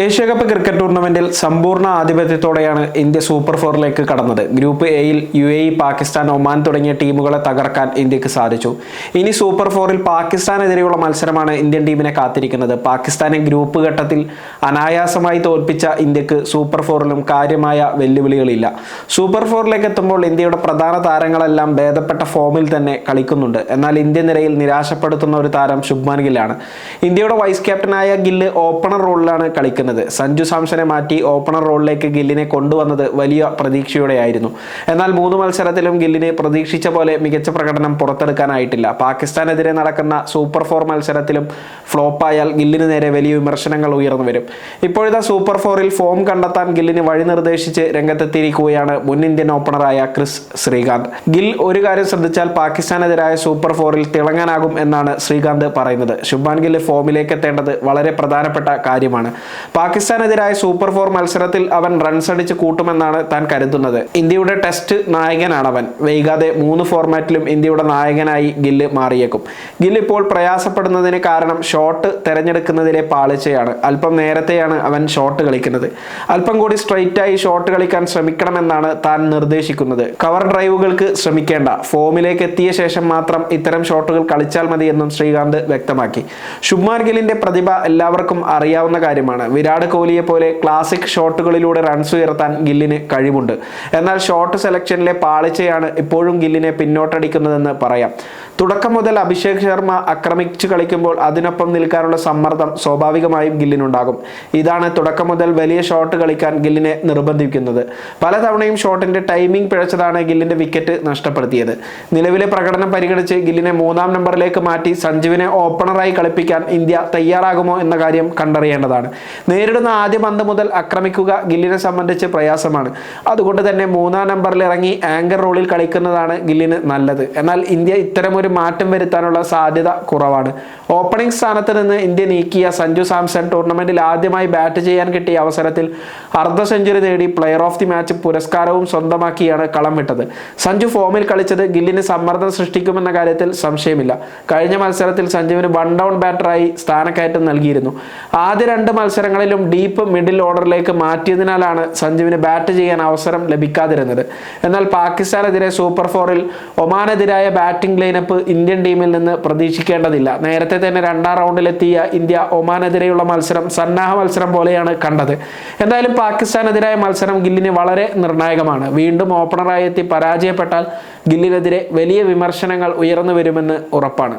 Asia cup cricket ടൂർണമെന്റിൽ സമ്പൂർണ ആധിപത്യത്തോടെയാണ് India super ഫോറിലേക്ക് കടന്നത്. ഗ്രൂപ്പ് എയിൽ യു എ പാകിസ്ഥാൻ ഒമാൻ തുടങ്ങിയ ടീമുകളെ തകർക്കാൻ ഇന്ത്യയ്ക്ക് സാധിച്ചു. ഇനി സൂപ്പർ ഫോറിൽ പാകിസ്ഥാനെതിരെയുള്ള മത്സരമാണ് ഇന്ത്യൻ ടീമിനെ കാത്തിരിക്കുന്നത്. പാകിസ്ഥാനെ ഗ്രൂപ്പ് ഘട്ടത്തിൽ അനായാസമായി തോൽപ്പിച്ച ഇന്ത്യയ്ക്ക് സൂപ്പർ ഫോറിലും കാര്യമായ വെല്ലുവിളികളില്ല. സൂപ്പർ ഫോറിലേക്ക് എത്തുമ്പോൾ ഇന്ത്യയുടെ പ്രധാന താരങ്ങളെല്ലാം ഭേദപ്പെട്ട ഫോമിൽ തന്നെ കളിക്കുന്നുണ്ട്. എന്നാൽ ഇന്ത്യൻ നിരയിൽ നിരാശപ്പെടുത്തുന്ന ഒരു താരം ശുഭ്മാൻ ഗില്ലാണ്. ഇന്ത്യയുടെ വൈസ് ക്യാപ്റ്റനായ ഗില്ല് ഓപ്പണർ റോളിലാണ് കളിക്കുന്നത്. സഞ്ജു സാംസനെ മാറ്റി ഓപ്പണർ റോളിലേക്ക് ഗില്ലിനെ കൊണ്ടുവന്നത് വലിയ പ്രതീക്ഷയോടെയായിരുന്നു. എന്നാൽ മൂന്ന് മത്സരത്തിലും ഗില്ലിനെ പ്രതീക്ഷിച്ച പോലെ മികച്ച പ്രകടനം പുറത്തെടുക്കാനായിട്ടില്ല. പാകിസ്ഥാനെതിരെ നടക്കുന്ന സൂപ്പർ ഫോർ മത്സരത്തിലും ഫ്ലോപ്പായാൽ ഗില്ലിന് നേരെ വലിയ വിമർശനങ്ങൾ ഉയർന്നു വരും. ഇപ്പോഴത്തെ സൂപ്പർ ഫോറിൽ ഫോം കണ്ടെത്താൻ ഗില്ലിന് വഴി നിർദ്ദേശിച്ച് രംഗത്തെത്തിയിരിക്കുകയാണ് മുൻ ഇന്ത്യൻ ഓപ്പണറായ ക്രിസ് ശ്രീകാന്ത്. ഗിൽ ഒരു കാര്യം ശ്രദ്ധിച്ചാൽ പാകിസ്ഥാനെതിരായ സൂപ്പർ ഫോറിൽ തിളങ്ങാനാകും എന്നാണ് ശ്രീകാന്ത് പറയുന്നത്. ശുഭാൻ ഗിൽ ഫോമിലേക്ക് എത്തേണ്ടത് വളരെ പ്രധാനപ്പെട്ട കാര്യമാണ്. പാകിസ്ഥാനെതിരായ സൂപ്പർ ഫോർ മത്സരത്തിൽ അവൻ റൺസ് അടിച്ച് കൂട്ടുമെന്നാണ് താൻ കരുതുന്നത്. ഇന്ത്യയുടെ ടെസ്റ്റ് നായകനാണ് അവൻ വൈകാതെ മൂന്ന് ഫോർമാറ്റിലും ഇന്ത്യയുടെ നായകനായി ഗില്ല് മാറിയേക്കും. ഗിൽ ഇപ്പോൾ പ്രയാസപ്പെടുന്നതിന് കാരണം ഷോട്ട് തെരഞ്ഞെടുക്കുന്നതിലെ പാളിച്ചയാണ്. അല്പം നേരത്തെയാണ് അവൻ ഷോട്ട് കളിക്കുന്നത്. അല്പം കൂടി സ്ട്രൈറ്റായി ഷോട്ട് കളിക്കാൻ ശ്രമിക്കണമെന്നാണ് താൻ നിർദ്ദേശിക്കുന്നത്. കവർ ഡ്രൈവുകൾക്ക് ശ്രമിക്കേണ്ട. ഫോമിലേക്ക് എത്തിയ ശേഷം മാത്രം ഇത്തരം ഷോട്ടുകൾ കളിച്ചാൽ മതിയെന്നും ശ്രീകാന്ത് വ്യക്തമാക്കി. ശുഭ്മാൻ ഗില്ലിന്റെ പ്രതിഭ എല്ലാവർക്കും അറിയാവുന്ന കാര്യമാണ്. വിരാട് കോഹ്ലിയെ പോലെ ക്ലാസിക് ഷോട്ടുകളിലൂടെ റൺസ് ഉയർത്താൻ ഗില്ലിന് കഴിവുണ്ട്. എന്നാൽ ഷോട്ട് സെലക്ഷനിലെ പാളിച്ചയാണ് ഇപ്പോഴും ഗില്ലിനെ പിന്നോട്ടടിക്കുന്നതെന്ന് പറയാം. തുടക്കം മുതൽ അഭിഷേക് ശർമ്മ ആക്രമിച്ച് കളിക്കുമ്പോൾ അതിനൊപ്പം നിൽക്കാനുള്ള സമ്മർദ്ദം സ്വാഭാവികമായും ഗില്ലിനുണ്ടാകും. ഇതാണ് തുടക്കം മുതൽ വലിയ ഷോട്ട് കളിക്കാൻ ഗില്ലിനെ നിർബന്ധിക്കുന്നത്. പലതവണയും ഷോട്ടിന്റെ ടൈമിംഗ് പിഴച്ചതാണ് ഗില്ലിന്റെ വിക്കറ്റ് നഷ്ടപ്പെടുത്തിയത്. നിലവിലെ പ്രകടനം പരിഗണിച്ച് ഗില്ലിനെ മൂന്നാം നമ്പറിലേക്ക് മാറ്റി സഞ്ജുവിനെ ഓപ്പണറായി കളിപ്പിക്കാൻ ഇന്ത്യ തയ്യാറാകുമോ എന്ന കാര്യം കണ്ടറിയേണ്ടതാണ്. നേരിടുന്ന ആദ്യ പന്ത് മുതൽ ആക്രമിക്കുക ഗില്ലിനെ സംബന്ധിച്ച് പ്രയാസമാണ്. അതുകൊണ്ട് തന്നെ മൂന്നാം നമ്പറിൽ ഇറങ്ങി ആങ്കർ റോളിൽ കളിക്കുന്നതാണ് ഗില്ലിന് നല്ലത്. എന്നാൽ ഇന്ത്യ ഇത്തരമൊരു മാറ്റം വരുത്താനുള്ള സാധ്യത കുറവാണ്. ഓപ്പണിംഗ് സ്ഥാനത്ത് നിന്ന് ഇന്ത്യ നീക്കിയ സഞ്ജു സാംസൺ ടൂർണമെന്റിൽ ആദ്യമായി ബാറ്റ് ചെയ്യാൻ കിട്ടിയ അവസരത്തിൽ അർദ്ധ സെഞ്ചുറി നേടി പ്ലെയർ ഓഫ് ദി മാച്ച് പുരസ്കാരവും സ്വന്തമാക്കിയാണ് കളം വിട്ടത്. സഞ്ജു ഫോമിൽ കളിച്ചത് ഗില്ലിന് സമ്മർദ്ദം സൃഷ്ടിക്കുമെന്ന കാര്യത്തിൽ സംശയമില്ല. കഴിഞ്ഞ മത്സരത്തിൽ സഞ്ജുവിന് വൺ ഡൗൺ ബാറ്ററായി സ്ഥാനക്കയറ്റം നൽകിയിരുന്നു. ആദ്യ രണ്ട് മത്സരങ്ങളിലും ഡീപ്പ് മിഡിൽ ഓർഡറിലേക്ക് മാറ്റിയതിനാലാണ് സഞ്ജുവിന് ബാറ്റ് ചെയ്യാൻ അവസരം ലഭിക്കാതിരുന്നത്. എന്നാൽ പാകിസ്ഥാനെതിരെ സൂപ്പർ ഫോറിൽ ഒമാനെതിരായ ബാറ്റിംഗ് ലൈനപ്പ് ഇന്ത്യൻ ടീമിൽ നിന്ന് പ്രതീക്ഷിക്കേണ്ടതില്ല. നേരത്തെ തന്നെ രണ്ടാം റൗണ്ടിലെത്തിയ ഇന്ത്യ ഒമാനെതിരെയുള്ള മത്സരം സന്നാഹ മത്സരം പോലെയാണ് കണ്ടത്. എന്തായാലും പാകിസ്ഥാനെതിരായ മത്സരം ഗില്ലിന് വളരെ നിർണായകമാണ്. വീണ്ടും ഓപ്പണറായി എത്തി പരാജയപ്പെട്ടാൽ ഗില്ലിനെതിരെ വലിയ വിമർശനങ്ങൾ ഉയർന്നു വരുമെന്ന് ഉറപ്പാണ്.